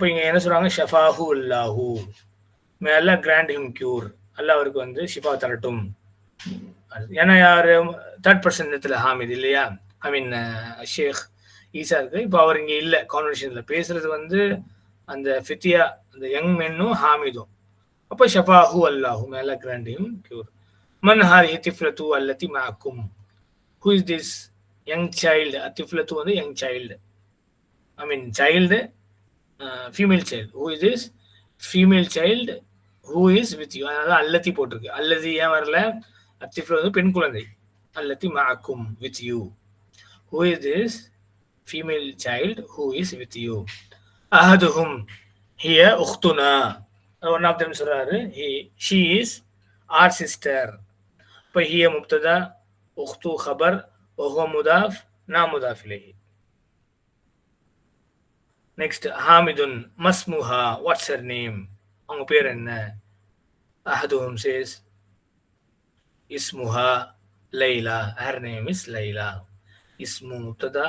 அப்போ இங்கே என்ன சொல்கிறாங்க ஷஃபாஹு அல்லாஹூ. May Allah grant him cure Allah அவருக்கு வந்து ஷிஃபா தரட்டும். ஏன்னா யார்? தேர்ட் பர்சன் இடத்துல ஹாமித் இல்லையா? ஐ மீன் ஷேக் ஈஸா இருக்கு. இப்போ அவர் இங்கே இல்லை. கான்வர்சேஷனில் பேசுறது வந்து அந்த ஃபித்தியா அந்த யங் மென்னும் ஹாமிதும். அப்போ ஷஃபாஹு அல்லாஹு மேலா கிராண்ட் ஹிம் கியூர் மன் ஹாரி திஃப்லத்து அல்லத்தி மாக்கும் who is this young child திஃப்லத்து வந்து young child I mean child female child who is is female child who is with you அதனால அல்லத்தி போட்டிருக்கு. அல்லதி ஏன் வரல? அத்திஃப்ல வந்து பெண் குழந்தை. அல்லத்தி மாக்கும் with you who is this female child who is with you அஹதுஹும். ஹிய உக்துனா ஒன் ஆஃப் தம் சொல்றாரு. He she is our sister இப்போ ஹிய முப்ததா உக்து ஹபர் ஒஹோ முதாஃப் நா முதாஃப் நெக்ஸ்ட் ஹாமிதுன் மஸ்முஹா வாட்ஸ் ஹர் நேம் அவங்க பேர் என்ன? அஹதும் says இஸ்முஹா Laila her name is Laila இஸ்மு முப்ததா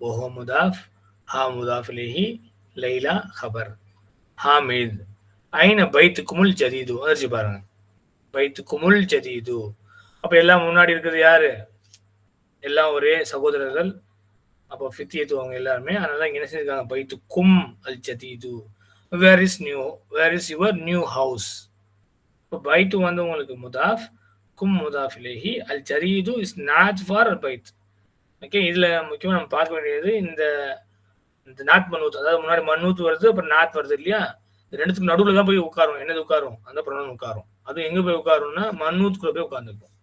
ஒஹோ முதாஃப் ஹா முதாஃப் லேஹி லைலா ஹபர் ஹாமித் ஐன பைத்து குமுல் ஜதீது அரிச்சு பாருங்க. பைத்து குமுல் ஜதீது அப்போ எல்லாம் முன்னாடி இருக்கிறது யாரு? எல்லாம் ஒரே சகோதரர்கள் அப்போ ஃபித்தி ஏற்றுவாங்க எல்லாருமே அதனால இங்கே என்ன செஞ்சிருக்காங்க பைத்து கும் அல் சதீது where is new where is your new house இப்போ பைத்து வந்து உங்களுக்கு முதாஃப் கும் முதாஃப் இலேஹி அல் ஜரீது இஸ் நாட் ஃபார் அல் பைத் ஓகே இதில் முக்கியமாக நம்ம பார்க்க வேண்டியது இந்த இந்த நாத் மனூத் அதாவது முன்னாடி மனூத் வருது அப்புறம் நாத் வருது இல்லையா? இந்த ரெண்டுத்துக்கு நடுவில் தான் போய் உட்காரும். என்னது உட்காரும்? அந்த ப்ரொனவுன் உட்காரும். அது எங்கே போய் உட்காரும்னா மன்னூத்துக்குள்ளே போய் உட்காந்துருக்கும்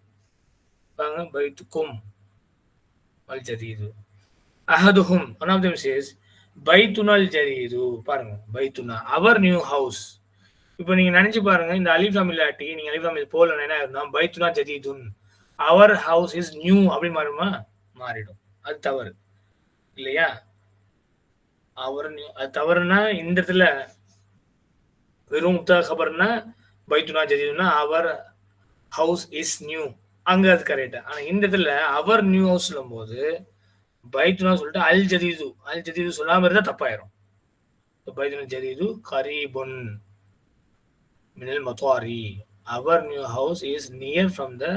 பாருங்க பைத்துக்கும் அல் ஜதீது அஹதுஹும். ஒன் ஆஃப் தம் சேஸ் பைத்துனால் ஜரீது பாருங்க. பைத்துனா அவர் நியூ ஹவுஸ் இப்போ நீங்க நினைச்சு பாருங்க இந்த அலிஃபாம் இல்லாட்டி நீங்க அலிஃபாம் இது போல என்ன இருந்தா பைத்துனா ஜதீதுன். அவர் ஹவுஸ் இஸ் நியூ அப்படி மாறுமா? மாறிடும். அது தவறு. இல்லையா? அவர் நியூ அது தவறுனா இந்த இடத்துல வெறும் முக்தா கபர்னா பைத்துனா ஜதீதுன்னா அவர் ஹவுஸ் இஸ் நியூ அங்க அது கரெக்டா ஆனா இந்த இடத்துல அவர் நியூ ஹவுஸ் போது பைத்துனா சொல்லிட்டு அல் ஜதீது அல் ஜதீது சொல்லாமல் இருந்தால் தப்பாயிரும் பைத்துன ஜதீது கரீபுன் மினல் மத்வாரி our new house is near from the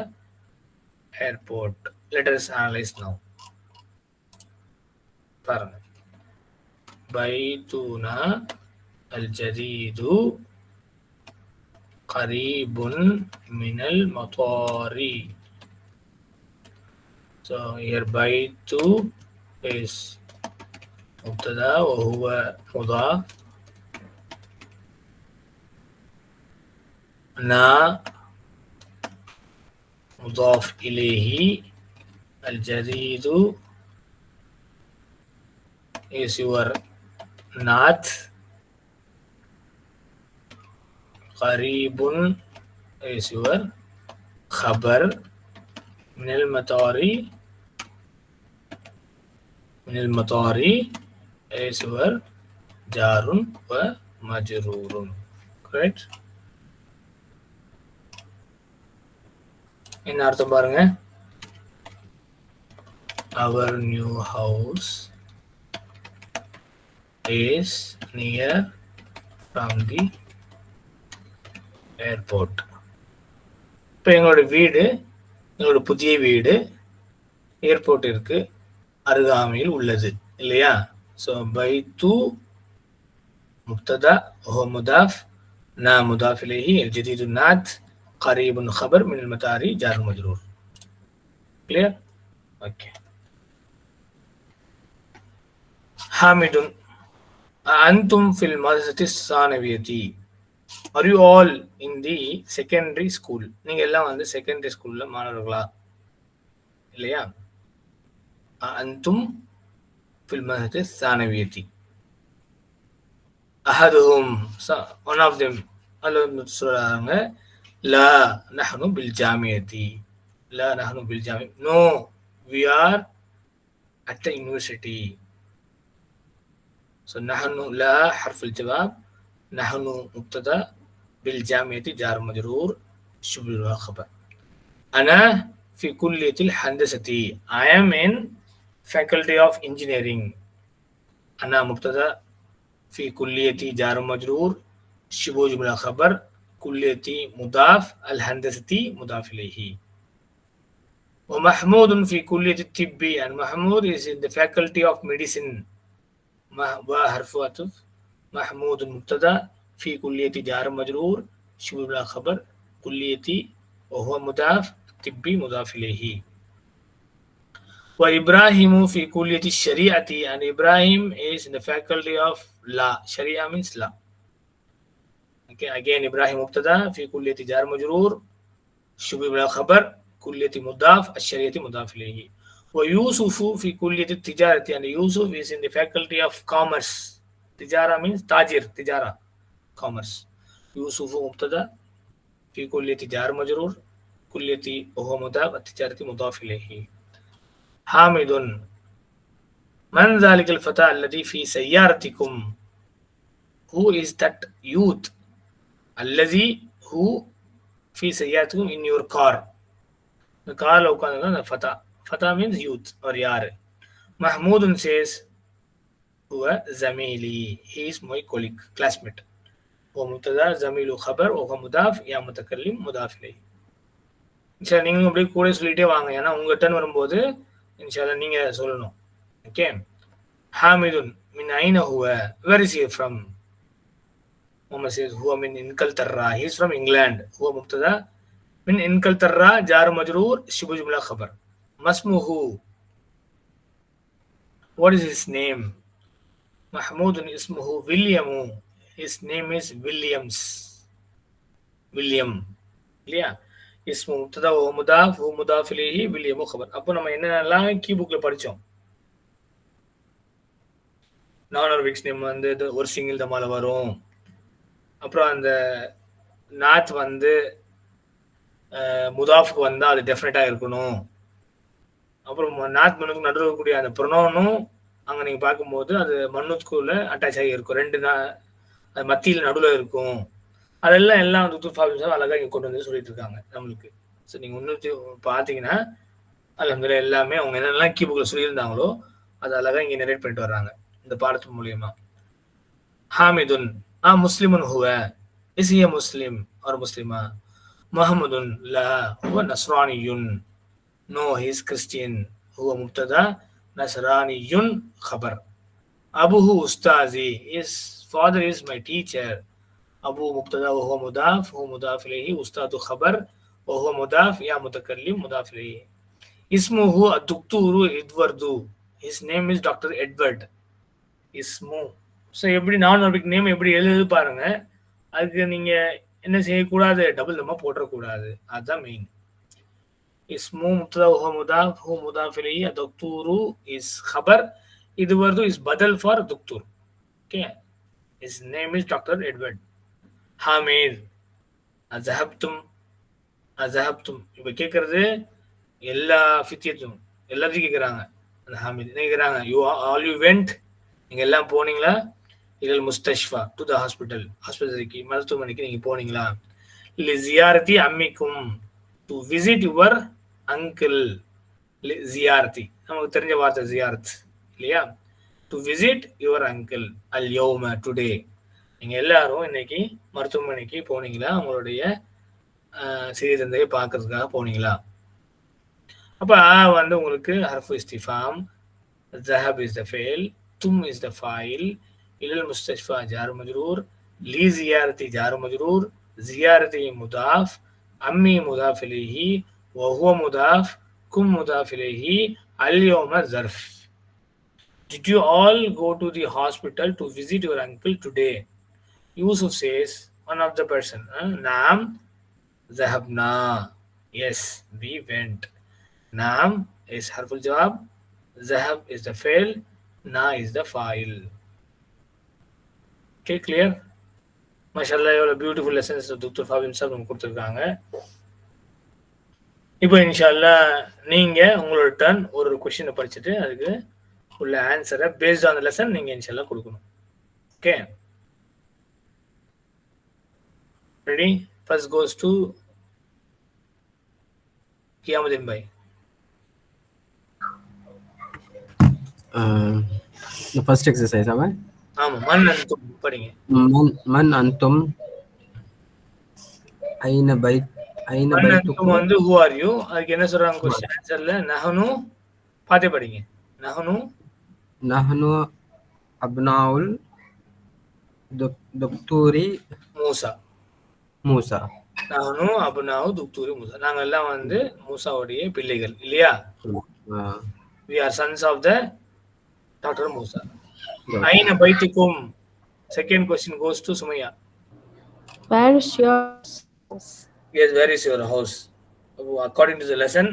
airport letters analyse now பாருங்க பைத்துனா அல் ஜதீது கரீபுன் மினல் மத்வாரி so here بيت is مبتدا وهو مضاف نا مضاف إليه الجديد is your not قريب is your خبر من المطار மினில் மதாரி is your jarun wa majrurun என்ன அர்த்தம் பாருங்க? Our new house is near from the airport இப்போ எங்களோட வீடு எங்களோட புதிய வீடு ஏர்போர்ட் இருக்குது அருகாமையில் உள்ளது இல்லையா ஸோ பைத்து முப்ததா ஹோ முதாஃப் நா முதாஃப் இலேஹி எல் ஜதீது நாத் கரீபுன் ஹபர் மின் மதாரி ஜார் மஜ்ரூர் கிளியர் ஓகே ஹாமிதுன் அந்தும் ஃபில் மதரசத்தி சானவியதி are you all in the secondary school நீங்கள் எல்லாம் வந்து செகண்டரி ஸ்கூலில் மாணவர்களா இல்லையா அந்தும் في المدرسة الثانوية أحدهم one of them அல்லது சொல்றாங்க لا نحن بالجامعة لا نحن بالجامعة no we are at the university so نحن لا حرف الجواب نحن مبتدا بالجامعة جار مجرور شبه خبر أنا في كلية الهندسة I am in faculty of engineering أنا مبتدا في كلية جار مجرور شبه جملة خبر كلية مضاف الهندسة مضاف إليه ومحمود في كلية الطب يعني محمود is in the faculty of medicine ما حرف عطف محمود مبتدا في كلية جار مجرور شبه جملة خبر كلية وهو مضاف طبي مضاف إليه وإبراهيم في كلية الشريعة يعني إبراهيم is in the faculty of law شريعة means law okay again إبراهيم مبتدا في كلية جار مجرور شبه بلا خبر كلية مضاف الشريعة مضاف إليه ويوسف في كلية التجارة يعني يوسف is in the faculty of commerce تجارة means تاجر تجارة commerce يوسف مبتدا في كلية جار مجرور كلية وهو مضاف التجارة مضاف إليه ஹாமிதுன் மன் ஜாலிகல் ஃபதா அல்லதி ஃபி சையாரத்திக்கும் who is that youth அல்லதி who ஃபி சையாரத்திக்கும் இன் யுவர் கார் இந்த காரில் உட்காந்துருந்தா அந்த ஃபதா ஃபதா மீன்ஸ் யூத் அவர் யார் மஹமூதுன் சேஸ் ஹுவ ஜமீலி ஹீ இஸ் மொய் கொலிக் கிளாஸ்மேட் ஓ முத்ததா ஜமீலு ஹபர் ஓஹ முதாஃப் யா முத்தக்கல்லிம் முதாஃபிலை சரி நீங்களும் அப்படியே கூட சொல்லிகிட்டே வாங்க. ஏன்னா உங்கள் டர்ன் வரும்போது இன்ஷால்லா நீங்க சொல்லணும் ஓகே ஹாமிதுன் மின் ஐன ஹுவ where is he from محمد says هو من انكلترا he is from England هو مبتدا من انكلترا جار مجرور شبه جملة خبر ما اسمه what is his name محمود اسمه ويليام his name is Williams William இல்லையா இஸ்மு முப்ததா ஓ முதாஃப் ஓ முதாஃப் இலேஹி கபர். அப்போ நம்ம என்னென்னலாம் கீ புக்கில் படித்தோம் நான் ஒரு விக்ஸ் நேம் வந்து இது ஒரு சிங்கிள் தமால வரும். அப்புறம் அந்த நாத் வந்து முதாஃப்க்கு வந்தால் அது டெஃபினட்டாக இருக்கணும். அப்புறம் நாத் மனுக்கு நடுவில் இருக்கக்கூடிய அந்த ப்ரொனோனும் அங்கே நீங்கள் பார்க்கும்போது அது மண்ணுக்குள்ள அட்டாச் ஆகி இருக்கும். ரெண்டு நா அது மத்தியில் நடுவில் இருக்கும். அதெல்லாம் எல்லாம் வந்து தூஃபாபி சார் அழகாக இங்கே கொண்டு வந்து சொல்லிட்டு இருக்காங்க நம்மளுக்கு. ஸோ நீங்கள் இன்னும் பார்த்தீங்கன்னா அதில் எல்லாமே அவங்க என்னென்னலாம் கீபுக்கில் சொல்லியிருந்தாங்களோ அது அழகாக இங்கே நெரேட் பண்ணிட்டு வர்றாங்க இந்த பாடத்து மூலியமா. ஹாமிதுன் ஆ முஸ்லிமுன் ஹுவ இஸ் ஏ முஸ்லிம் அவர் முஸ்லீமா? முகமதுன் ல ஹுவ நஸ்ரானியுன் நோ ஹிஸ் கிறிஸ்டியன் ஹுவ முப்ததா நஸ்ரானியுன் ஹபர். அபுஹு உஸ்தாசி is father is my teacher Abu मुबतदा वह मुदाफ हो मुदाफ इलैहि उस्ताद खबर वह मुदाफ या मुतकल्लिम मुदाफ इलैहि इस्मुहु अद्दुक्तूरु एडवर्डु his name is doctor Edward இஸ்மு so எப்படி நான் ஆர்பிக் நேம் எப்படி எழுது பாருங்க அதுக்கு நீங்க என்ன செய்யக்கூடாது டபுள் தம்மா போட்டுறக்கூடாது அதுதான் மெயின் இஸ்மு முப்ததா ஹோ முதாஃப் ஹோ முதாஃப் இலஹி தக்தூரு இஸ் खबर இது வருது இஸ் பதல் for துக்தூர் okay is name is doctor Edward Hamid அசஹப்தும் அசஹப்தும் இப்போ கேட்கறது எல்லா ஃபித்தியத்தும் எல்லாத்தையும் கேட்குறாங்க அந்த ஹாமீத் என்ன கேட்குறாங்க யூ ஆல் யூ வெண்ட் நீங்கள் எல்லாம் போனீங்களா? இல்லை முஸ்தஷ்ஃபா டு த ஹாஸ்பிட்டல் ஹாஸ்பிட்டலுக்கு மருத்துவமனைக்கு நீங்கள் போனீங்களா? இல்லை ஜியாரத்தி அம்மிக்கும். டு விசிட் யுவர் அங்கிள் ஜியாரத்தி நமக்கு தெரிஞ்ச வார்த்தை ஜியாரத் இல்லையா? டு விசிட் யுவர் அங்கிள் அல் யோம டுடே நீங்கள் எல்லாரும் இன்னைக்கு மருத்துவமனைக்கு போனீங்களா? உங்களுடைய சிறிய தந்தையை பார்க்கறதுக்காக போனீங்களா? அப்போ வந்து உங்களுக்கு ஹர்ஃபு இஸ்திஃபாம் ஜஹப் இஸ் த ஃபேல் தும் இஸ் த ஃபைல் இலல் முஸ்தஷ்ஃபா ஜார் மஜ்ரூர் லீ ஜியாரத்தி ஜார் மஜ்ரூர் ஜியாரத்தி முதாஃப் அம்மி முதாஃப் இலேஹி வஹுவ முதாஃப் கும் முதாஃப் இலேஹி அல்யோம ஜர்ஃப். Did you all go to the hospital to visit your uncle today? Yusuf says, one of the person, uh, Naam, Zahabna. Yes, we went. Naam is harful jawab, Zahab is the fail, Na is the file. Okay, clear? மாஷல்லா எவ்வளோ beautiful lessons doctor ஃபாபின் sir நமக்கு கொடுத்துருக்காங்க இப்போ இன்ஷால்லா நீங்கள் உங்களோட turn ஒரு கொஷினை படிச்சுட்டு அதுக்கு உள்ள ஆன்சரை பேஸ்ட் ஆன் லெசன் நீங்கள் இன்ஷால்லா கொடுக்கணும் okay Ready? First goes to Kiamuddin Bhai. Uh, first exercise, am I? ஆமா மன் அந்தும் படிங்க மன் மன் அந்தும் ஐன பை ஐன பை அந்தும் வந்து ஹூ ஆர் யூ அதுக்கு என்ன சொல்றாங்க क्वेश्चन ஆன்சர்ல நஹனு பாத்தே படிங்க நஹனு நஹனு abnaul துக்தூரி மூசா மூசா. நானும் அபுனாவும் துக்தூரி மூசா. நாங்க எல்லாம் வந்து மூசாவுடைய பிள்ளைகள் இல்லையா? We are sons of the doctor Musa. Jana பைத்துக்கும் second question goes to Sumaiya. Where is your house? Yes, where is your house? According to the lesson,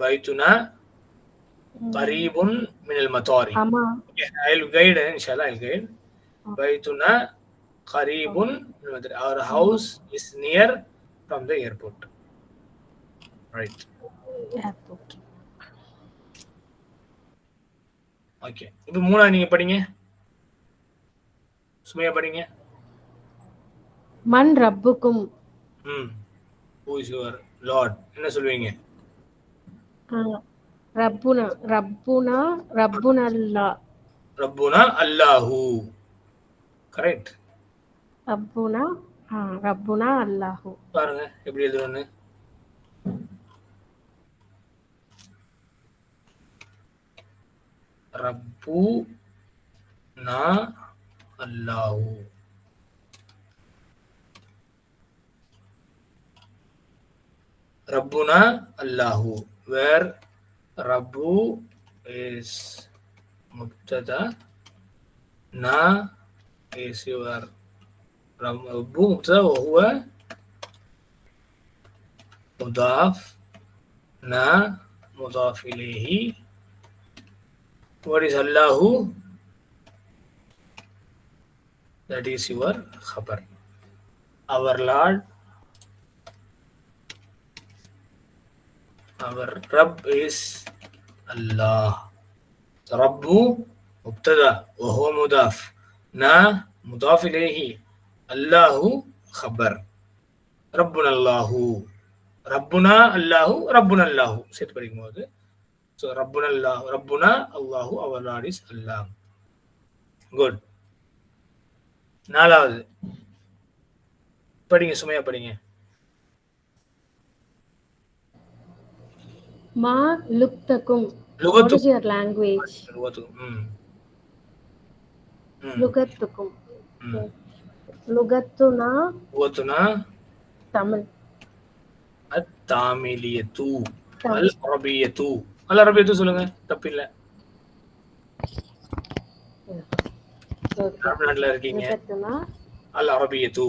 பைத்துனா கரீபுன் மினல் மத்தாரி. ஐ கைடு இன்ஷால்லா ஐ கைடு பைத்துனா House is near from the airport. Right. Yeah, okay. Okay. இப்போ மூணாவது நீங்க படிங்க சுமையா படிங்க Man Rabbukum. Hmm who is your lord என்ன Uh, Rabbuna. Rabbuna. Rabbuna Allah. ரப்புனா அல்லாஹூ correct Rabbuna. Uh, Rabbuna Allahu. பாருங்க எப்படி எழுதுறோன்னு ரப்பு நா அல்லாஹு ரப்புனா அல்லாஹு வேர் ரப்பு இஸ் முப்ததா நா is your رب مبتدا مضاف نا مضاف إليه what is Allah that is your khabar. Our Lord. Our Rabb is Allah. رب مبتدا وهو مضاف نا مضاف إليه அல்லாஹு ஹபர். ரப்புன் அல்லாஹு. ரப்புனா அல்லாஹு ரப்புன் அல்லாஹு. சேர்த்து படிக்கும் போது ஸோ ரப்புன் அல்லாஹ் ரப்புனா அல்லாஹு our lord is Allah. Good நாலாவது. படிங்க சுமையா படிங்க. Ma Luktakum. What is your language? லுகத்து ம். ம் Lugatukum. ம் Lugatuna லுகத்துனா Tamil. அத்தாமிலியத்து Tamil. அல் அரபியத்து அல் அரபியத்து சொல்லுங்க தப்பில்லை Okay. தமிழ்நாட்டில் இருக்கீங்க Lugatuna. அல் அரபியத்து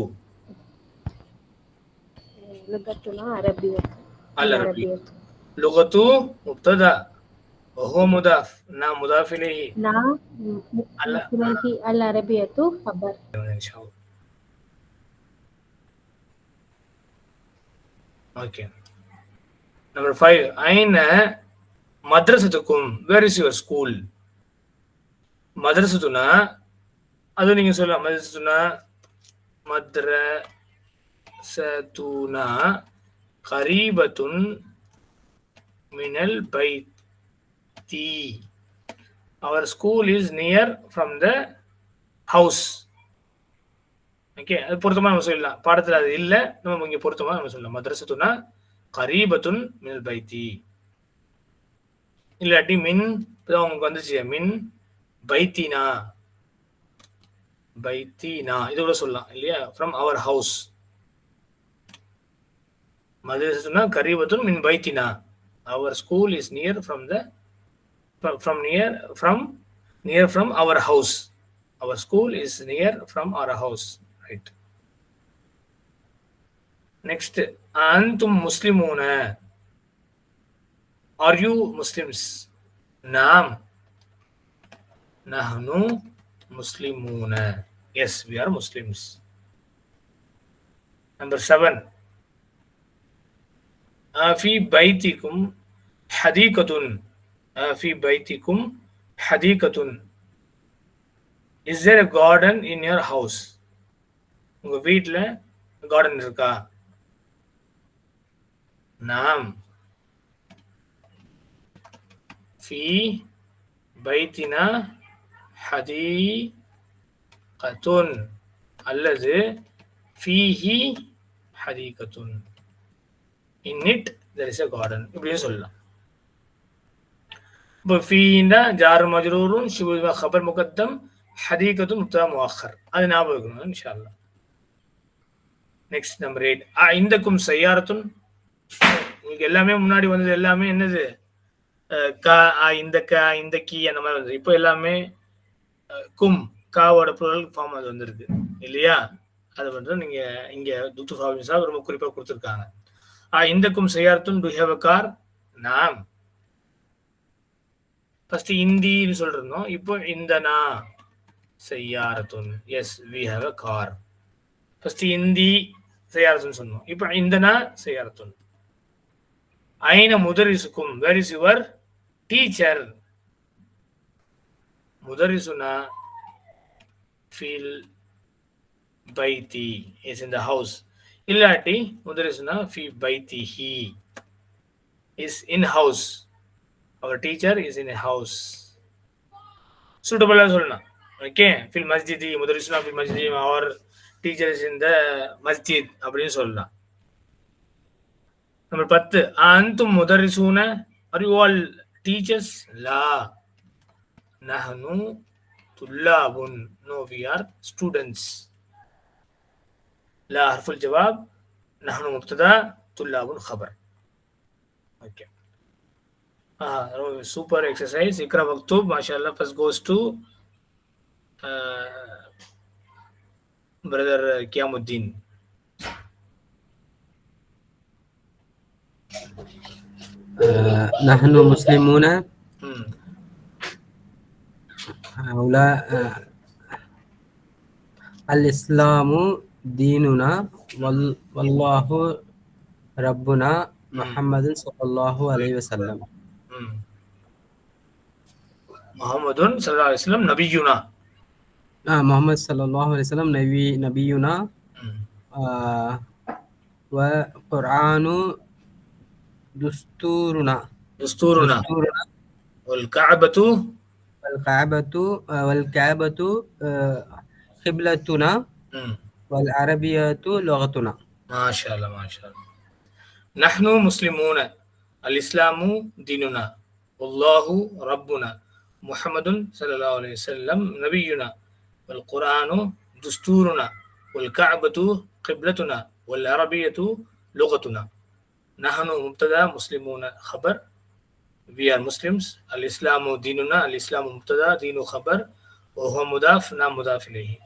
Lugatuna Arabiyat. العربية. لغته مبتدا وهو مضاف نا مضاف اليه Na Al- Ilahi Al Arabiyatu Khabar. ان شاء الله okay number five ஐன மத்ரசத்துக்கும் வேர் இஸ் யுவர் ஸ்கூல் மதரசத்துனா அது நீங்க சொல்லலாம். மதரசத்துனா மத்ர சதுனா கரீபத்துன் மினல் பை தீ our school is near from the house okay அது பொருத்தமாக நம்ம சொல்லலாம். பாடத்தில் அது இல்லை. நம்ம இங்க பொருத்தமாக நம்ம சொல்லலாம். மதரசத்துனா கரீபத்துன் மினல் பைத்தி. இல்லாட்டி மின் இப்போதான் உங்களுக்கு வந்துச்சு. மின் பைத்தினா. பைத்தினா. இது கூட சொல்லலாம் இல்லையா? ஃப்ரம் அவர் ஹவுஸ் மதரசத்துனா கரீபத்துன் மின் பைத்தினா. Our school is near from the from near from near from our house our school is near from our house next antum muslimuna. Are you muslims? Naam. Nahnu muslimuna. Yes we are muslims. Number 7 fi baitikum hadikatun. Fi baitikum hadikatun. Is there a garden in your house? உங்க வீட்டில் garden இருக்கா? நாம் ஃபி பைத்தினா ஹதி கத்துன் அல்லது ஃபீஹி ஹதீகத்துன். In it there is a garden இப்படியும் சொல்லலாம். இப்போ ஃபீனா ஜார் மஜ்ரூரும் ஷிபு ஹபர் முகத்தம் ஹதீகத்தும் முத்தா முவாஹர் அது ஞாபகம் இருக்கணும் இன்ஷா அல்லா நெக்ஸ்ட் நம்பர் எயிட் இந்தக்கும் செய்யாரத்துன் உங்களுக்கு எல்லாமே முன்னாடி வந்தது எல்லாமே என்னது? க ஆ, இந்த க இந்த கி அந்த மாதிரி வந்தது. இப்போ எல்லாமே கும் காவோட பொருள் ஃபார்ம் அது வந்திருக்கு. இல்லையா? அது வந்து நீங்க இங்க துத்து ஃபார்மிஸா ரொம்ப குறிப்பா கொடுத்துருக்காங்க. ஆ இந்தக்கும் செய்யாரத்துன் டு ஹேவ் அ கார் நாம். ஃபர்ஸ்ட் இந்தின்னு சொல்லிருந்தோம். இப்போ இந்த நான் செய்யாரத்துன் as we have a car first Hindi செய்யாரத்துன்னு சொன்னோம். இப்போ இந்தனா செய்யாரத்துன் ஐன முதரிசுக்கும் வேர் இஸ் யுவர் டீச்சர் முதரிசுனா ஃபீல் பைத்தி இஸ் இன் த ஹவுஸ் இல்லாட்டி முதரிசுனா ஃபி பைத்தி he is in house our teacher is in house சூட்டபிளாக சொல்லலாம். ஓகே ஃபில் மஸ்ஜிதி முதரிசுனா ஃபில் மஸ்ஜிதி அவர் டீச்சர்ஸ் இந்த மஸ்ஜித் அப்படின்னு சொல்லலாம். நம்பர் பத்து அந்து முதரிசூன ஆர் யூ ஆல் டீச்சர்ஸ் லா. நஹனு துல்லாபுன் நோ வி ஆர் ஸ்டூடெண்ட்ஸ் லா ஹர்ஃபுல் ஜவாப் நஹனு முப்ததா துல்லாபுன் ஹபர். ஓகே. சூப்பர் எக்ஸசைஸ் இக்ரா மக்தூப் மாஷா first goes to first goes to uh, brother Kiamuddin آه، نحن مسلمون hmm. هؤلاء آه، الإسلام ديننا وال- والله ربنا محمد صلى الله عليه وسلم hmm. محمد صلى الله عليه وسلم نبينا آه محمد صلى الله عليه وسلم نبي نبينا. آه وقرآن دستورنا دستورنا والكعبة والكعبة والكعبة قبلتنا. والعربية لغتنا ما شاء الله ما شاء الله نحن مسلمون الإسلام ديننا والله ربنا محمد صلى الله عليه وسلم نبينا والقرآن دستورنا والكعبة قبلتنا والعربية لغتنا نحن مبتدا مسلمون خبر we are Muslims الإسلام ديننا الإسلام مبتدا دين خبر وهو مضاف نام مضاف إليه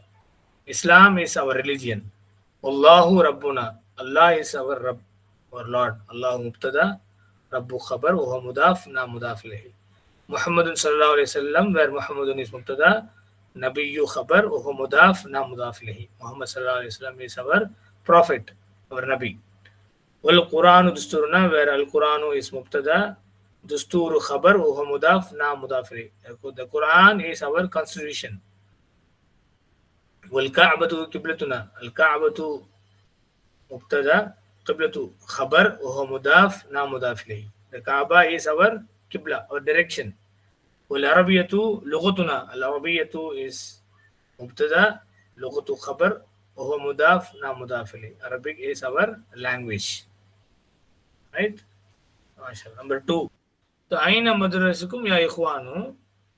Islam is our religion Allahu Rabbuna. Allah is our Rabb, our Lord. Allah Mubtada, Rabbu Khabar, Uha Mudaf, Na Mudaf Lehi. Muhammadun Sallallahu Alaihi Wasallam, where Muhammadun is Mubtada, Nabiyyu Khabar, Uha Mudaf, Na Mudaf Lehi. Muhammad Sallallahu Alaihi Wasallam is our Prophet, our Nabi. Wal Quranu Dusturuna, where Al Quranu is Mubtada, Dusturu Khabar, Uha Mudaf, Na Mudaf Lehi. The Quran is our constitution. والكعبة قبلتنا الكعبة مبتدا قبلة خبر وهو مضاف نا مضاف إليه the Kaaba is our قبلة our direction والعربية لغتنا العربية is مبتدا لغة خبر وهو مضاف نا مضاف إليه Arabic is our language right ما شاء الله number two so أين مدرسكم يا إخوان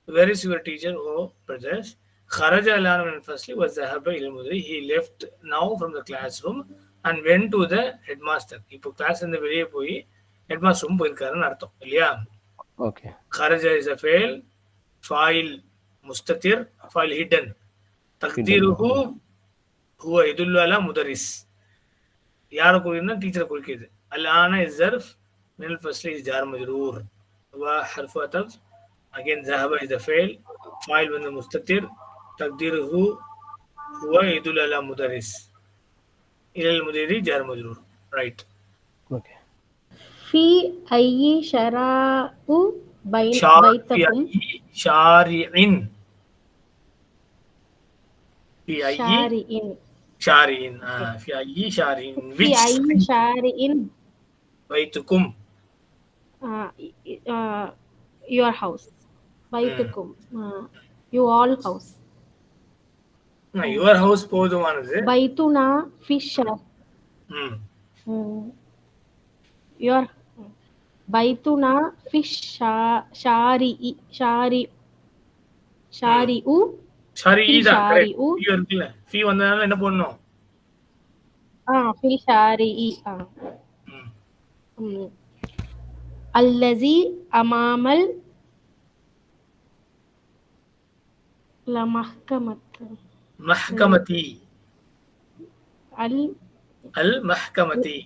where is your teacher oh brothers خرج الآن من الفصل وذهب إلى المدير he left now from the classroom and went to the headmaster இப்போ class இருந்து வெளியே போய் headmaster room போயிருக்காருன்னு அர்த்தம் இல்லையா okay خرج is a fail فاعل مستتر فاعل hidden تقديره هو يدل على مدرس யாரை குறிக்குதுன்னா டீச்சரை குறிக்குது الآن الظرف من الفصل is جار مجرور وحرف عطف again ذهب is a fail فاعل من المستتر تقديره هو يدل على مدرس إلى المدير جار مجرور right okay ஃபி ஐயி ஷராஉ பைத்தகும். ஷாரிஇன். ஃபி ஐயி ஷாரிஇன். ஷாரிஇன் ஃபி ஐயி ஷாரிஇன். விச் ஃபி ஐயி ஷாரிஇன். பைத்துக்கும். Your house. பைத்துக்கும். You all house. போதுமானது. பைத்துனா ஃபிஷ் ஷாரி ஷாரி ஷாரி உ இருக்குல்ல? ஃபீ வந்ததுனால என்ன பண்ணணும் ஆ ஃபி ஷாரி ஆ. அல்லதி அமாமல் லமஹ்கமத். மஹ்கமதி அல் அல் மஹ்கமதி.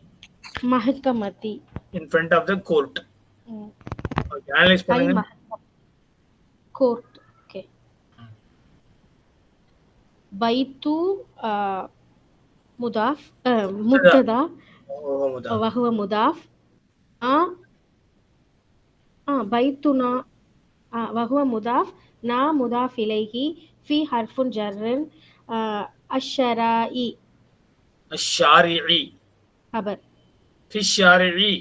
மஹ்கமதி. in front of the court ம். okay analyze அல் பண்ணுங்க மஹ்கம் கோர்ட் ஓகே பைத்து ஆ, முதாஃப் ஆ, முப்ததா ஓ, முதா. وهو مضاف آ آه بيتنا آه وهو مضاف نا مضاف إليه في حرف جر آه الشرائي الشارعي خبر في الشارعي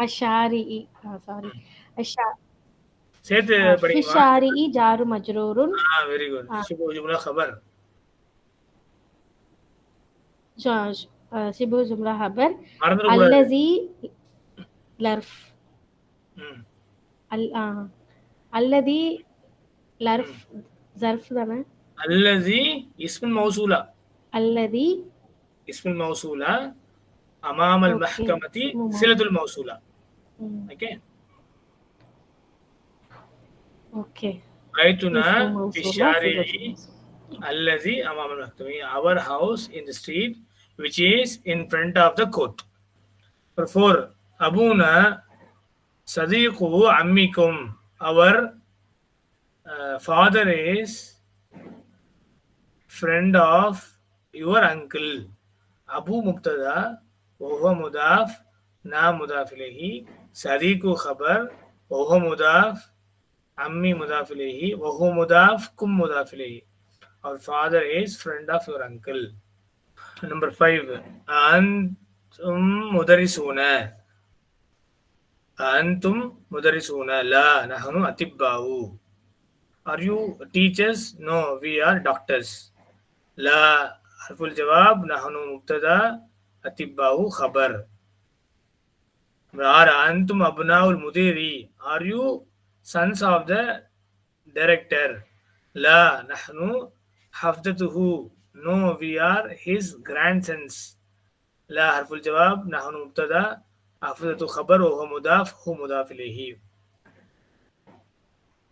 الشارعي آه سوري الشا சேர்த்து آه في படிக்குமா الشارعي جار مجرور ஆ வெரி குட் شبه جمله خبر جاج آه شبه جملة خبر மறந்துட கூடாது الذي لرف ம். ال آه الذي لرف ظرف தானே الذي اسم الموصولة الذي اسم الموصولة أمام Okay. المحكمة اسم صلة الموصولة م، okay اوكي بيتنا اسم في موصولة الشارع صلة الموصول. الذي أمام المحكمة our house in the street which is in front of the court Number four أبونا صديق عمكم our uh, father is friend of your uncle वह मुदाफ ना मुदाफिले ही सदी को खबर, वह मुदाफ, अम्मी मुदाफिले ही वह मुदाफ, कुम मुदाफिले ही और father is friend of your uncle number five अंतुम मुदरिसून अंतुम सोना ला नहनु अतिब्बाऊ are you teachers no we are doctors ला हरफुल जवाब नहनु मुब्तदा அத்திபாஹு ஹபர் ஆர் அந்தும் அப்னாவுல் முதிரி are you sons of the director லா நஹ்னு ஹஃப்தத்துஹு no we are his grandsons லா ஹர்ஃபுல் ஜவாப் நஹ்னு முப்ததா ஹஃப்தத்து ஹபர் ஓஹோ முதாஃப் ஹூ முதாஃப்